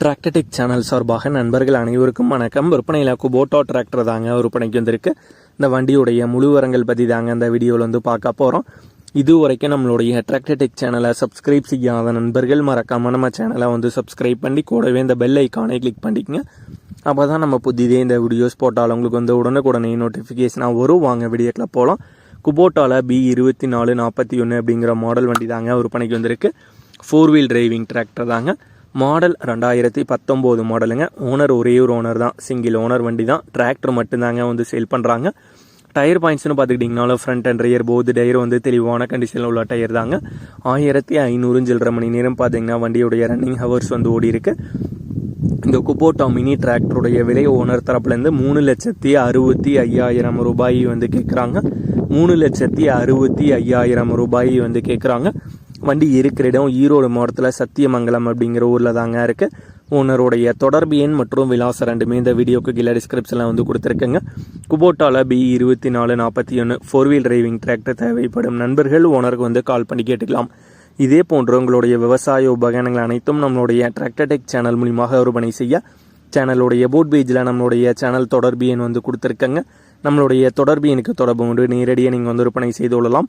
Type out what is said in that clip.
Tractor Tech channel சார்பாக நண்பர்கள் அனைவருக்கும் வணக்கம். விற்பனையில் போட்டோ டிராக்டர் தாங்க விற்பனைக்கு வந்திருக்கு. இந்த வண்டியுடைய முழு விவரங்கள் பற்றி தாங்க இந்த வீடியோவில் வந்து பார்க்க போகிறோம் இது வரைக்கும் நம்மளுடைய டிராக்டர்டெக் சேனலை சப்ஸ்கிரைப் செய்யாத நண்பர்கள் மறக்காம நம்ம சேனலை வந்து சப்ஸ்கிரைப் பண்ணி கூடவே இந்த பெல் ஐக்கானை கிளிக் பண்ணிக்கங்க. அப்போ தான் நம்ம புதிதே இந்த வீடியோஸ் போட்டால் உங்களுக்கு வந்து உடனுக்குடனே நோட்டிஃபிகேஷனாக வரும். வாங்க வீடியோக்கில் போகலாம் குபோட்டாவில் பி இருபத்தி நாலு நாற்பத்தி ஒன்று அப்படிங்கிற மாடல் வண்டி தாங்க விற்பனைக்கு வந்திருக்கு. ஃபோர் வீல் டிரைவிங் டிராக்டர் தாங்க. மாடல் ரெண்டாயிரத்தி பத்தொம்போது மாடலுங்க. ஓனர் ஒரே ஒரு ஓனர் தான். சிங்கிள் ஓனர் வண்டி தான். டிராக்டர் மட்டும்தாங்க வந்து சேல் பண்ணுறாங்க டயர் பாயிண்ட்ஸ்னு பார்த்துக்கிட்டிங்கனாலும் ஃப்ரண்ட் அண்ட் ரியர் போது டயர் வந்து தெளிவான கண்டிஷனில் உள்ள டயர் தாங்க. ஆயிரத்தி ஐநூறு சில்லரை மணி நேரம் பார்த்தீங்கன்னா வண்டியுடைய ரன்னிங் ஹவர்ஸ் வந்து ஓடி இருக்கு இந்த குபோட்டா மினி டிராக்டருடைய விலை ஓனர் தரப்புலேருந்து மூணு லட்சத்தி அறுபத்தி ஐயாயிரம் ரூபாய் வந்து கேட்குறாங்க. மூணு லட்சத்தி அறுபத்தி ஐயாயிரம் ரூபாய் வந்து கேட்குறாங்க. வண்டி இருக்கிற இடம் ஈரோடு மாவட்டத்தில் சத்தியமங்கலம் அப்படிங்கிற ஊரில் தாங்க இருக்குது ஓனருடைய தொடர்பு எண் மற்றும் விலாசம் ரெண்டுமே இந்த வீடியோக்கு கீழே டிஸ்கிரிப்ஷனில் வந்து கொடுத்துருக்கேங்க. குபோட்டாவில் பி இருபத்தி நாலு நாற்பத்தி ஒன்று ஃபோர் வீல் டிரைவிங் டிராக்டர் தேவைப்படும் நண்பர்கள் ஓனருக்கு வந்து கால் பண்ணி கேட்டுக்கலாம். இதே போன்ற உங்களுடைய விவசாய உபகரணங்கள் அனைத்தும் நம்மளுடைய டிராக்டர் டெக் சேனல் மூலியமாக விற்பனை செய்ய சேனலுடைய போட் பேஜில் நம்மளுடைய சேனல் தொடர்பு எண் வந்து கொடுத்துருக்கங்க. நம்மளுடைய தொடர்பு எனக்கு தொடர்பு கொண்டு நேரடியாக நீங்கள் வந்து விற்பனை செய்து கொள்ளலாம்.